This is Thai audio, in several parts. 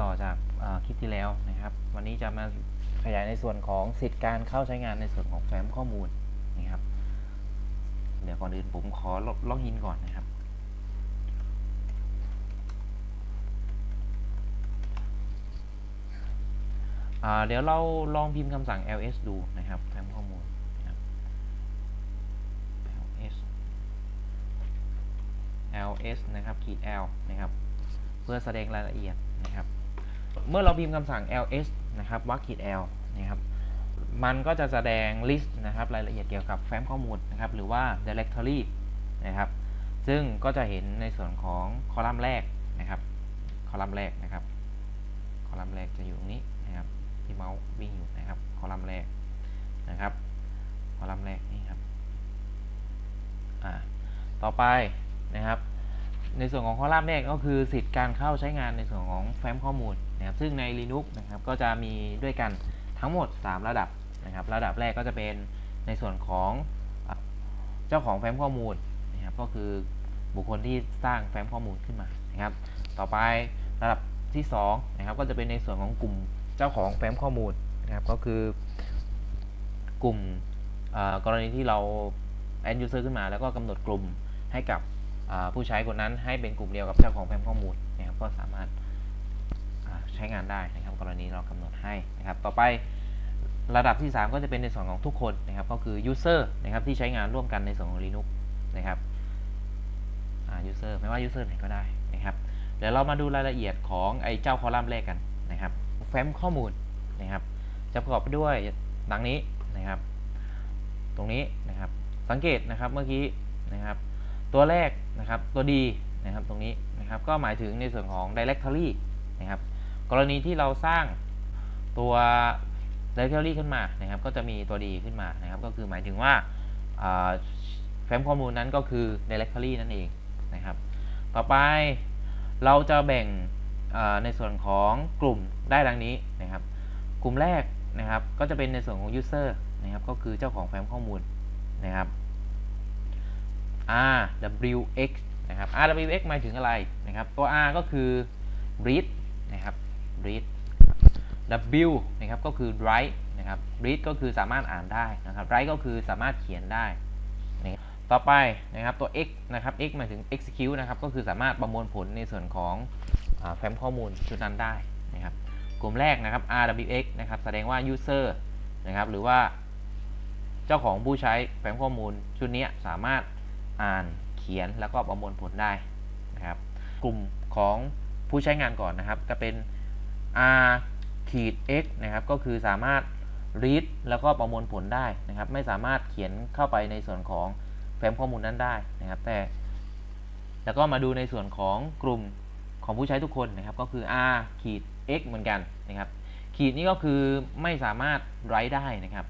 ต่อจากคลิปที่แล้วนะครับ วันนี้จะมาขยายในส่วนของสิทธิการเข้าใช้งานในส่วนของแฟ้มข้อมูลนะครับ เดี๋ยวก่อนอื่นผมขอล็อกอินก่อนนะครับ เดี๋ยวเราลองพิมพ์คำสั่ง ls ดูนะครับแฟ้มข้อมูลนะครับ ls ls นะครับขีด l นะครับ เพื่อแสดงรายละเอียดนะครับ เมื่อเราพิมพ์คำสั่ง ls นะครับวรรคขีด l นะครับมันก็จะแสดง list นะครับรายละเอียดเกี่ยวกับแฟ้มข้อมูลนะครับหรือว่า directory นะครับซึ่งก็จะเห็นในส่วนของคอลัมน์แรกนะครับคอลัมน์แรกนะครับคอลัมน์แรกจะอยู่ตรงนี้นะครับที่เมาส์วิ่งอยู่นะครับคอลัมน์แรกนะครับคอลัมน์แรกนี่ครับอ่าต่อไปนะครับ ในส่วนของคอลัมน์แรกก็คือสิทธิ์การเข้าใช้งานในส่วนของแฟ้มข้อมูล นะครับซึ่งใน Linux นะครับก็จะมีด้วยกันทั้งหมด 3 ระดับนะครับระดับแรกก็จะเป็นในส่วนของเจ้าของแฟ้มข้อมูลนะครับก็คือบุคคลที่สร้างแฟ้มข้อมูลขึ้นมานะครับต่อไประดับที่2นะครับก็จะเป็นในส่วนของกลุ่มเจ้าของแฟ้มข้อมูลนะครับก็คือกลุ่มกรณีที่เรา end user ขึ้นมา แล้วก็กำหนดกลุ่มให้กับผู้ใช้คนนั้นให้เป็นกลุ่มเดียวกับเจ้าของแฟ้มข้อมูลนะครับก็สามารถ ช้งานได้นะครับ กรณีเรากำหนดให้นะครับ ต่อไประดับที่ 3 ก็จะเป็นในส่วนของทุกคนนะครับ ก็คือ user นะครับที่ใช้งานร่วมกันในส่วนของ Linux นะครับอ่า user ไม่ว่า user ไหนก็ได้นะครับ เดี๋ยวเรามาดูรายละเอียดของไอ้เจ้าคอลัมน์แรกกันนะครับแฟ้มข้อมูลนะครับ จะประกอบไปด้วยดังนี้นะครับ ตรงนี้นะครับ สังเกตนะครับเมื่อกี้นะครับ ตัวแรกนะครับตัวดีนะครับตรงนี้นะครับ ก็หมายถึงในส่วนของ directory นะครับ กรณีที่เราสร้างตัว directory ขึ้นมานะครับ ก็จะมีตัวดีขึ้นมานะครับ ก็คือหมายถึงว่าแฟ้มข้อมูลนั้นก็คือ directory นั่นเองนะครับ ต่อไปเราจะแบ่งในส่วนของกลุ่มได้ดังนี้นะครับ กลุ่มแรกนะครับก็จะเป็นในส่วนของ user นะครับ ก็คือเจ้าของแฟ้มข้อมูลนะครับ RWX นะครับ RWX หมายถึงอะไรนะครับ ตัว R ก็คือ read นะครับ read W นะครับก็คือ write นะครับ read ก็คือสามารถอ่านได้นะครับ write ก็คือสามารถเขียนได้นะต่อไปนะครับตัว X นะครับ X หมายถึง execute นะครับก็คือสามารถประมวลผลในส่วนของอแฟ้มข้อมูลชุดนั้นได้นะครับกลุ่มแรกนะครับ RWX นะครับแสดงว่า user นะครับหรือว่าเจ้าของผู้ใช้แฟ้มข้อมูลชุดนี้สามารถอ่านเขียนแล้วก็ประมวลผลได้นะครับกลุ่มของผู้ใช้งานก่อนนะครับจะเป็น r ขีด x นะครับ ก็คือสามารถ read แล้วก็ประมวลผลได้นะครับ ไม่สามารถเขียนเข้าไปในส่วนของแฟ้มข้อมูลนั้นได้นะครับ แต่ แล้วก็มาดูในส่วนของกลุ่มของผู้ใช้ทุกคนนะครับ ก็คือ r ขีด x เหมือนกันนะครับ ขีดนี้ก็คือไม่สามารถ write ได้นะครับ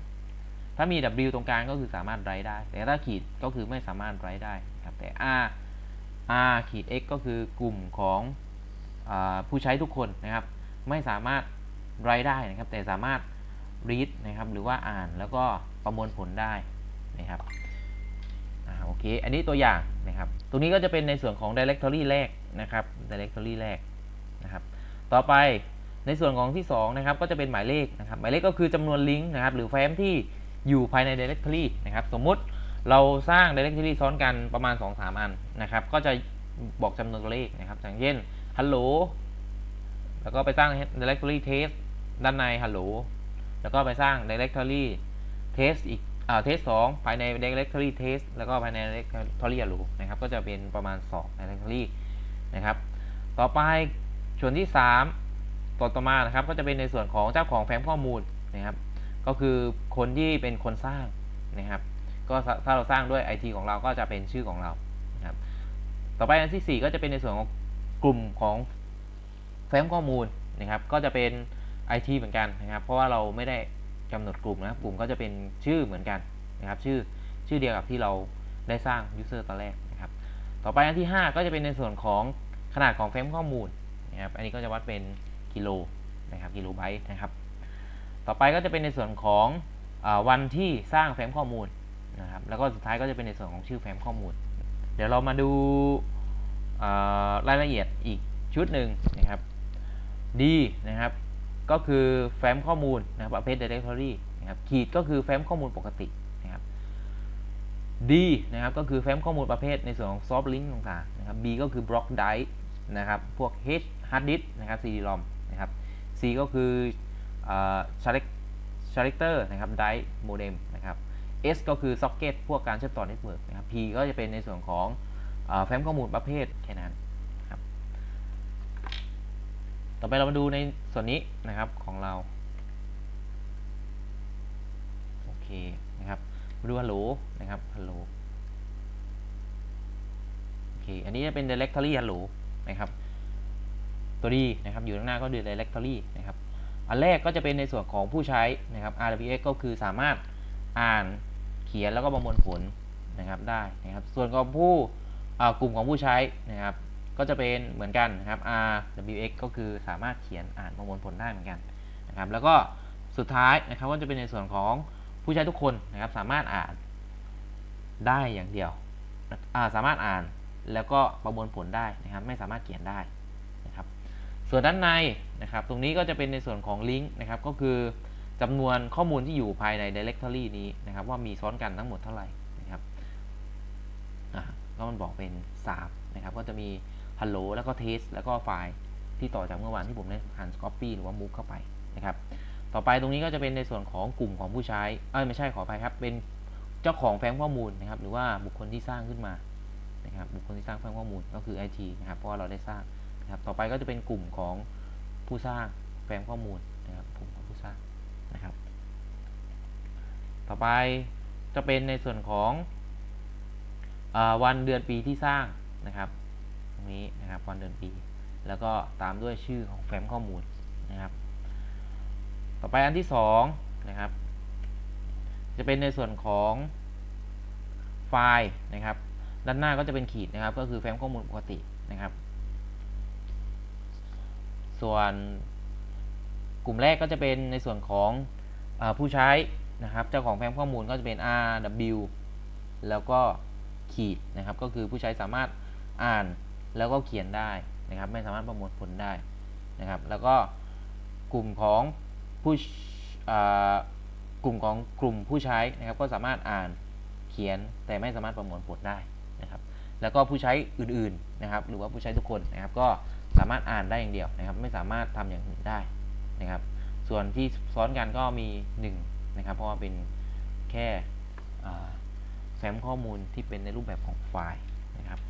ถ้ามี W ตรงกลางก็คือสามารถ write ได้ แต่ถ้าขีดก็คือไม่สามารถ write ได้นะครับ แต่ R R ขีด X ก็คือกลุ่มของอผู้ใช้ทุกคนนะครับ ไม่สามารถ write ได้นะครับ แต่สามารถ read นะครับ หรือว่าอ่านแล้วก็ประมวลผลได้นะครับอ่าโอเค อันนี้ตัวอย่างนะครับ ตรงนี้ก็จะเป็นในส่วนของ directory แรกนะครับ directory แรกนะครับ ต่อไปในส่วนของที่2นะครับก็จะเป็นหมายเลขนะครับ หมายเลขก็คือจำนวนลิงก์นะครับ หรือแฟ้มที่อยู่ภายใน directory นะครับ สมมุติเราสร้าง directory ซ้อนกันประมาณ 2-3 อันนะครับ ก็จะบอกจำนวนตัวเลขนะครับอย่างเช่น hello แล้วก็ไปสร้าง directory test ด้านใน hello แล้วก็ไปสร้าง directory test อีกอ่า test 2ภายใน directory test แล้วก็ภายใน directory hello นะครับ ก็จะเป็นประมาณ 2 directory นะครับ ต่อไปส่วนที่ 3 ต่อต่อมานะครับ ก็จะเป็นในส่วนของเจ้าของแฟ้มข้อมูลนะครับ ก็คือคนที่เป็นคนสร้างนะครับ ก็ถ้าเราสร้างด้วย IT ของเราก็จะเป็นชื่อของเรานะครับ ต่อไปอันที่ 4 ก็จะเป็นในส่วนของกลุ่มของ แฟ้มข้อมูลนะครับก็จะเป็น IT เหมือนกันนะครับ เพราะว่าเราไม่ได้กำหนดกลุ่มนะครับกลุ่มก็จะเป็นชื่อเหมือนกันนะครับ ชื่อชื่อเดียวกับที่เราได้สร้าง user ตอนแรกนะครับ ต่อไปอันที่ 5 ก็จะเป็นในส่วนของขนาดของแฟ้มข้อมูลนะครับอันนี้ก็จะวัดเป็นกิโลนะครับกิโลไบต์นะครับ ต่อไปก็จะเป็นในส่วนของอวันที่สร้างแฟ้มข้อมูลนะครับแล้วก็สุดท้ายก็จะเป็นในส่วนของชื่อแฟ้มข้อมูล เดี๋ยวเรามาดูรายละเอียดอีกชุดหนึ่งนะครับ D นะครับก็คือแฟ้มข้อมูลนะครับประเภท directory นะครับขีดก็คือแฟ้มข้อมูลปกตินะครับ D นะครับก็คือแฟ้มข้อมูลประเภทในส่วนของ soft link ต่างๆนะครับ B ก็คือ block drive นะครับพวก H hard disk นะครับ CD-ROM นะครับ C ก็คือเอ่อ select selector นะครับ drive modem นะครับ S ก็คือ socket พวกการเชื่อมต่อ network นะครับ P ก็จะเป็นในส่วนของแฟ้มข้อมูลประเภทแค่นั้น ต่อไปเรามาดูในส่วนนี้นะครับของเรา โอเคนะครับมาดู hello นะครับ hello โอเค อันนี้จะเป็น directory hello นะครับ ตัวดีนะครับ อยู่ข้างหน้าก็คือ directory นะครับ อันแรกก็จะเป็นในส่วนของผู้ใช้นะครับ RWX ก็คือสามารถอ่านเขียนแล้วก็ประมวลผลนะครับได้นะครับ ส่วนของผู้กลุ่มของผู้ใช้นะครับ ก็จะเป็นเหมือนกันนะครับ RWX ก็คือสามารถเขียนอ่านประมวลผลได้เหมือนกันนะครับ แล้วก็สุดท้ายนะครับก็จะเป็นในส่วนของผู้ใช้ทุกคนนะครับสามารถอ่านได้อย่างเดียวาสามารถอ่านแล้วก็ประมวลผลได้นะครับ ไม่สามารถเขียนได้นะครับ ส่วนด้านในนะครับ ตรงนี้ก็จะเป็นในส่วนของลิงก์นะครับ ก็คือจำนวนข้อมูลที่อยู่ภายใน directory นี้นะครับ ว่ามีซ้อนกันทั้งหมดเท่าไหร่นะครับก็มันบอกเป็น3นะครับ ก็จะมี hello แล้วก็ test แล้วก็ไฟล์ที่ต่อจากเมื่อวานที่ผมได้หัน copy หรือว่า move เข้าไปนะครับ ต่อไปตรงนี้ก็จะเป็นในส่วนของกลุ่มของผู้ใช้เอ้ยไม่ใช่ขออภัยครับ เป็นเจ้าของแฟ้มข้อมูลนะครับ หรือว่าบุคคลที่สร้างขึ้นมานะครับ บุคคลที่สร้างแฟ้มข้อมูลก็คือ IT นะครับ เพราะว่าเราได้สร้างนะครับ ต่อไปก็จะเป็นกลุ่มของผู้สร้างแฟ้มข้อมูลนะครับกลุ่มของผู้สร้างนะครับ ต่อไปจะเป็นในส่วนของอวันเดือนปีที่สร้างนะครับ รงนี้นะครับวันเดือนปี แล้วก็ตามด้วยชื่อของแฟ้มข้อมูลนะครับ ต่อไปอันที่สองนะครับ จะเป็นในส่วนของไฟล์นะครับ ด้านหน้าก็จะเป็นขีดนะครับ ก็คือแฟ้มข้อมูลปกตินะครับ ส่วนกลุ่มแรกก็จะเป็นในส่วนของอผู้ใช้นะครับ เจ้าของแฟ้มข้อมูลก็จะเป็น RW แล้วก็ขีดนะครับ ก็คือผู้ใช้สามารถอ่าน แล้วก็เขียนได้นะครับ ไม่สามารถประมวลผลได้นะครับ แล้วก็กลุ่มของผู้กลุ่มของกลุ่มผู้ใช้นะครับ ก็สามารถอ่านเขียนแต่ไม่สามารถประมวลผลได้นะครับ แล้วก็ผู้ใช้อื่นๆนะครับ หรือว่าผู้ใช้ทุกคนนะครับ ก็สามารถอ่านได้อย่างเดียวนะครับ ไม่สามารถทำอย่างอื่นได้นะครับ ส่วนที่ซ้อนกันก็มี1นะครับ เพราะว่าเป็นแค่แฟ้มข้อมูลที่เป็นในรูปแบบของไฟล์นะครับ